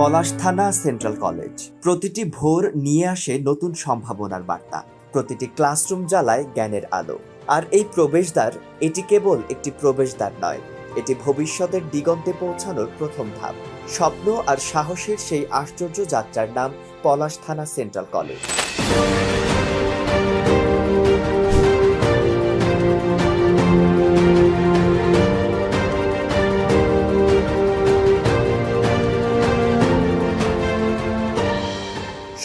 পলাশ থানা central college. প্রতিটি ভোর নিয়ে আসে নতুন সম্ভাবনার বার্তা। প্রতিটি ক্লাসরুম জ্বালায় জ্ঞানের আলো। আর এই প্রবেশদ্বার, এটি কেবল একটি প্রবেশদ্বার নয়, এটি ভবিষ্যতের দিগন্তে পৌঁছানোর প্রথম ধাপ। স্বপ্ন আর সাহসের সেই আশ্চর্য যাত্রার নাম পলাশ থানা সেন্ট্রাল কলেজ।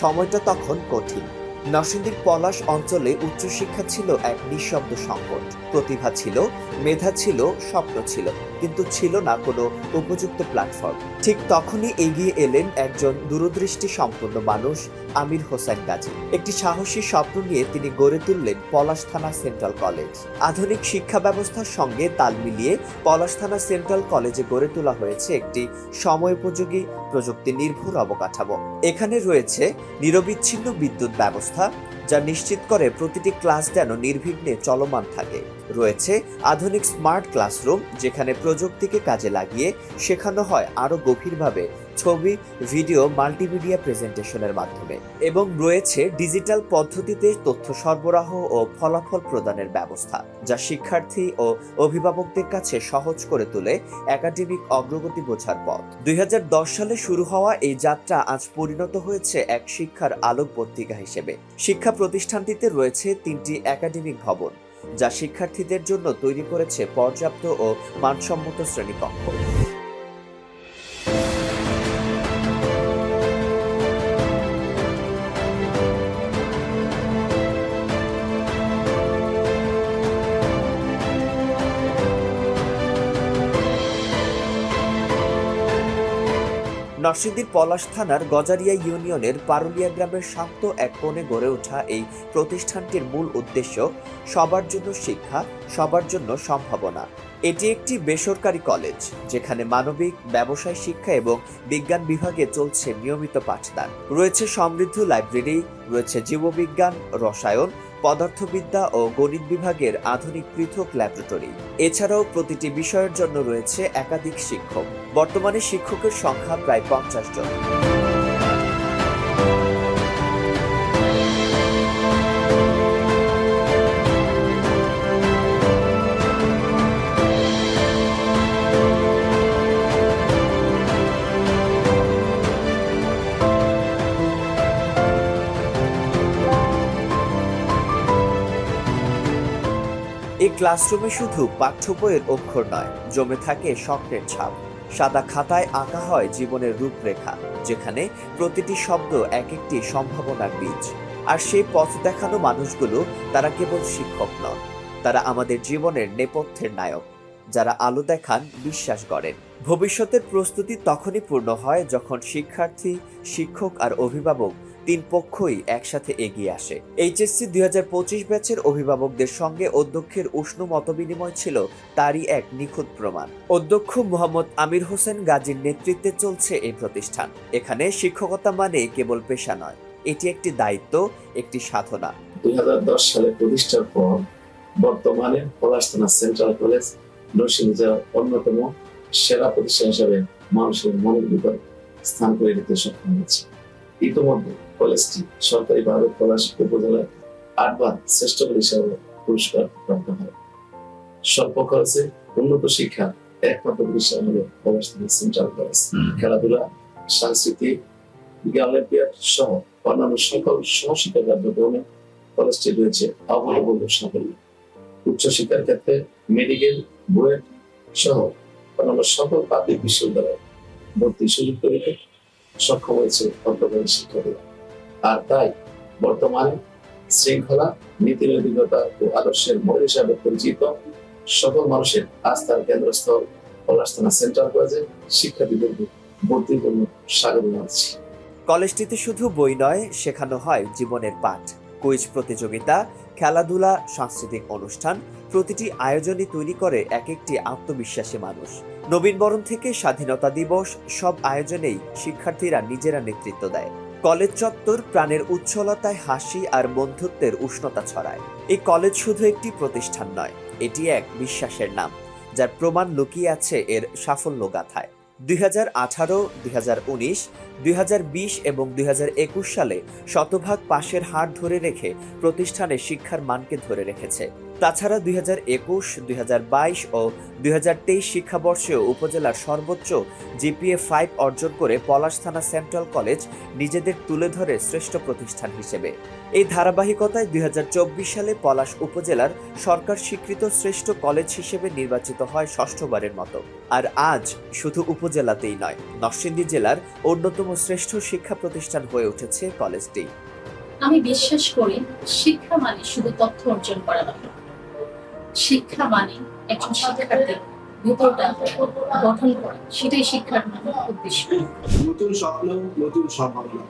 সময়টা তখন কঠিন। নরসিংদীর পলাশ অঞ্চলে উচ্চশিক্ষা ছিল এক নিঃশব্দ সংকট। প্রতিভা ছিল, মেধা ছিল, স্বপ্ন ছিল। কিন্তু ছিল না কোনো উপযুক্ত প্ল্যাটফর্ম ঠিক তখনই এগিয়ে এলেন একজন দূরদৃষ্টি সম্পন্ন মানুষ, আমির হোসেন গাজী। একটি সাহসী স্বপ্ন নিয়ে তিনি গড়ে তুললেন পলাশ থানা সেন্ট্রাল কলেজ। আধুনিক শিক্ষা ব্যবস্থার সঙ্গে তাল মিলিয়ে পলাশ থানা সেন্ট্রাল কলেজে গড়ে তোলা হয়েছে একটি সময়োপযোগী প্রযুক্তি নির্ভর অবকাঠামো। এখানে রয়েছে নিরবিচ্ছিন্ন বিদ্যুৎ ব্যবস্থা যা নিশ্চিত করে প্রতিটি ক্লাস যেন নির্বিঘ্নে চলমান থাকে। রয়েছে আধুনিক স্মার্ট ক্লাসরুম, যেখানে প্রযুক্তিকে কাজে লাগিয়ে শেখানো হয় আরও গভীরভাবে ছবি, ভিডিও, মাল্টিমিডিয়া প্রেজেন্টেশনের মাধ্যমে এবং রয়েছে ডিজিটাল পদ্ধতিতে তথ্য সরবরাহ ও ফলাফল প্রদানের ব্যবস্থা, যা শিক্ষার্থী ও অভিভাবকদের কাছে সহজ করে তোলে একাডেমিক অগ্রগতি বোঝার পথ। দুই হাজার দশ সালে শুরু হওয়া এই যাত্রা আজ পরিণত হয়েছে এক শিক্ষার আলোক পত্রিকা হিসেবে। শিক্ষা প্রতিষ্ঠানটিতে রয়েছে তিনটি একাডেমিক ভবন, যা শিক্ষার্থীদের জন্য তৈরি করেছে পর্যাপ্ত ও মানসম্মত শ্রেণীকক্ষ। নরসিংদীর পলাশ থানার গজারিয়া ইউনিয়নের পারুলিয়া গ্রামের শান্ত এক কোণে গড়ে ওঠা এই প্রতিষ্ঠানটির মূল উদ্দেশ্য সবার জন্য শিক্ষা, সবার জন্য সম্ভাবনা। এটি একটি বেসরকারি কলেজ, যেখানে মানবিক, ব্যবসায় শিক্ষা এবং বিজ্ঞান বিভাগে চলছে নিয়মিত পাঠদান। রয়েছে সমৃদ্ধ লাইব্রেরি, রয়েছে জীববিজ্ঞান, রসায়ন পদার্থবিদ্যা ও গণিত বিভাগের আধুনিক পৃথক ল্যাবরেটরি এছাড়াও প্রতিটি বিষয়ের জন্য রয়েছে একাধিক শিক্ষক। বর্তমানে শিক্ষকের সংখ্যা প্রায় পঞ্চাশ জন। ক্লাসরুমে শুধু পাঠ্য বইয়ের অক্ষর নয়, জমে থাকে স্বপ্নের ছাপ। সাদা খাতায় আঁকা হয় জীবনের রূপরেখা, যেখানে প্রতিটি শব্দ এক একটি সম্ভাবনার বীজ। আর সেই পথ দেখানো মানুষগুলো তারা কেবল শিক্ষক নন, তারা আমাদের জীবনের নেপথ্যের নায়ক। যারা আলো দেখান, বিশ্বাস করেন ভবিষ্যতের প্রস্তুতি তখনই পূর্ণ হয় যখন শিক্ষার্থী, শিক্ষক আর অভিভাবক তিন পক্ষই একসাথে এগিয়ে আসে। এইচএসসি দুই হাজার পঁচিশ ব্যাচের অভিভাবকদের সঙ্গে অধ্যক্ষের উষ্ণ মতবিনিময় ছিল তারই এক নিখুঁত প্রমাণ। অধ্যক্ষ মোহাম্মদ আমির হোসেন গাজীর নেতৃত্বে চলছে এই প্রতিষ্ঠান। এখানে শিক্ষকতা মানে কেবল পেশা নয়, এটি একটি দায়িত্ব, একটি সাধনা। দুই হাজার দশ সালে প্রতিষ্ঠার পর বর্তমানে পলাশথানা সেন্ট্রাল কলেজ জেলার অন্যতম সেরা প্রতিষ্ঠান হিসেবে মানুষের মনের ভিতর স্থান করে নিতে সক্ষম হয়েছে। ইতিমধ্যে কলেজটি সরকারিভাবে পলাশ উপজেলায় আটবার শ্রেষ্ঠ হিসাবে পুরস্কার প্রাপ্ত হয়। স্বল্প খরচে উন্নত শিক্ষা একমাত্র প্রতিষ্ঠান হলো পলাশথানা সেন্ট্রাল কলেজ খেলাধুলা সাংস্কৃতিক অলিম্পিয়াড সহ অন্যান্য সকল সহশিক্ষা কার্যক্রমে কলেজটি রয়েছে অভূতপূর্ব সাফল্য। উচ্চশিক্ষার ক্ষেত্রে মেডিকেল বুয়েট সহ অন্যান্য সকল পাবলিক বিশ্ববিদ্যালয়ে ভর্তি সুযোগ তৈরিতে সক্ষম হয়েছে অন্তর্গত শিক্ষকরা। আর তাই বর্তমানে শৃঙ্খলা, নীতি নৈতিকতা ও আদর্শের মূল হিসাবে পরিচিত সকল মানুষের আস্থার কেন্দ্রস্থল পলাশথানা সেন্ট্রাল কলেজে শিক্ষার্থীদেরকে ভর্তির জন্য স্বাগত জানাচ্ছি। কলেজটিতে শুধু বই নয়, শেখানো হয় জীবনের পাঠ, কুইজ প্রতিযোগিতা, খেলাধুলা, সাংস্কৃতিক অনুষ্ঠান, প্রতিটি আয়োজনই তৈরি করে এক একটি আত্মবিশ্বাসী মানুষ। নবীনবরণ থেকে স্বাধীনতা দিবস, সব আয়োজনেই শিক্ষার্থীরা নিজেরা নেতৃত্ব দেয়। কলেজ চত্বর প্রাণের উচ্ছলতায় হাসি আর বন্ধুত্বের উষ্ণতা ছড়ায়। এই কলেজ শুধু একটি প্রতিষ্ঠান নয়, এটি এক বিশ্বাসের নাম, যার প্রমাণ লুকিয়ে আছে এর সাফল্য গাথায় দুই হাজার আঠারো, দুই দুই হাজার বিশ এবং সালে শতভাগ পাশের হার ধরে রেখে প্রতিষ্ঠানের শিক্ষার মানকে ধরে রেখেছে। তাছাড়া দুই হাজার একুশ, দুই হাজার বাইশ ও উপজেলার সর্বোচ্চ জিপিএ অর্জন করে পলাশ থানা সেন্ট্রাল কলেজ নিজেদের তুলে ধরে শ্রেষ্ঠ প্রতিষ্ঠান হিসেবে। এই ধারাবাহিকতায় দুই হাজার চব্বিশ সালে পলাশ উপজেলার সরকার স্বীকৃত শ্রেষ্ঠ কলেজ হিসেবে নির্বাচিত হয় ষষ্ঠবারের মতো। আর আজ শুধু উপজেলাতেই নয়, নরসিংদী জেলার অন্যতম শ্রেষ্ঠ শিক্ষা প্রতিষ্ঠান হয়ে উঠেছে কলেজটি আমি বিশ্বাস করি শিক্ষা মানে শুধু তথ্য অর্জন করা নয়। শিক্ষা মানে একজন শিক্ষার্থীর ভিতরটা গঠন করা সেটাই শিক্ষার উদ্দেশ্য। নতুন স্বপ্ন নতুন সম্ভাবনা।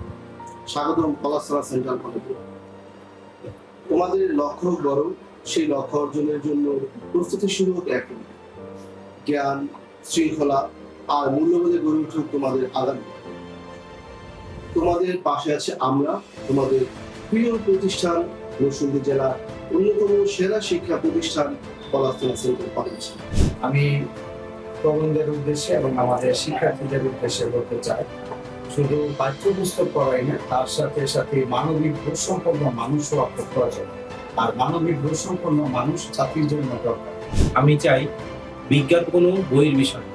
স্বাগতম পলাশতলা সেন্ট্রাল কলেজে। তোমাদের লক্ষ্য বড় সেই লক্ষ্য অর্জনের জন্য প্রস্তুতি শুরু হোক এখন জ্ঞান শৃঙ্খলা আর মূল্যবোধে গড়ে উঠুক তোমাদের আগামী। তোমাদের পাশে আছে আমরা, তোমাদের প্রিয় প্রতিষ্ঠান নরসিংদী জেলার অন্যতম সেরা শিক্ষা প্রতিষ্ঠান পলাশতলা সেন্ট্রাল কলেজ। আমি প্রবন্ধের উদ্দেশ্যে এবং আমাদের শিক্ষার্থীদের উদ্দেশ্যে বলতে চাই, শুধু পাঠ্যপুস্তক পড়াই না, তার সাথে সাথে মানবিক গুণসম্পন্ন মানুষও আপনার প্রয়োজন আর মানবিক গুণসম্পন্ন মানুষ চাকরির জন্য দরকার। আমি চাই বিজ্ঞান কোনো বইয়ের বিষয়।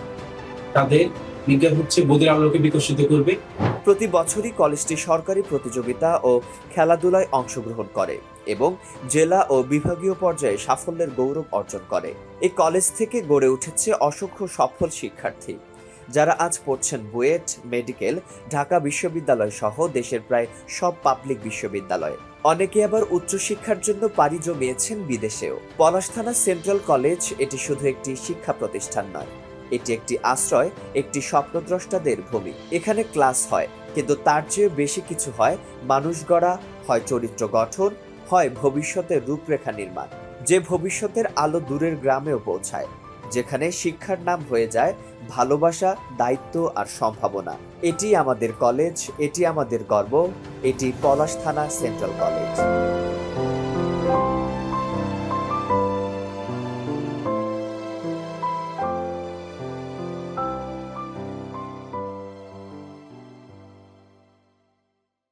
তাদের বিজ্ঞান হচ্ছে বোধের আলোকে বিকশিত করবে। প্রতি বছরই কলেজটি সরকারি প্রতিযোগিতা ও খেলাধুলায় অংশগ্রহণ করে এবং জেলা ও বিভাগীয় পর্যায়ে সাফল্যের গৌরব অর্জন করে। এই কলেজ থেকে গড়ে উঠেছে অসংখ্য সফল শিক্ষার্থী। যারা আজ পড়ছেন বুয়েট, মেডিকেল, ঢাকা বিশ্ববিদ্যালয় সহ দেশের প্রায় সব পাবলিক বিশ্ববিদ্যালয়ে। অনেকে আবার উচ্চশিক্ষার জন্য পাড়ি জমিয়েছেন বিদেশেও। পলাশ থানা সেন্ট্রাল কলেজ এটি শুধু একটি শিক্ষা প্রতিষ্ঠান নয়, এটি একটি আশ্রয়, একটি স্বপ্নদ্রষ্টাদের ভূমি। এখানে ক্লাস হয় কিন্তু তার চেয়ে বেশি কিছু হয় মানুষ গড়া, হয় চরিত্র গঠন, হয় ভবিষ্যতের রূপরেখা নির্মাণ, যে ভবিষ্যতের আলো দূরের গ্রামেও পৌঁছায়, যেখানে শিক্ষার নাম হয়ে যায় ভালোবাসা, দায়িত্ব আর সম্ভাবনা। এটি আমাদের কলেজ, এটি আমাদের গর্ব, এটি পলাশ থানা সেন্ট্রাল কলেজ।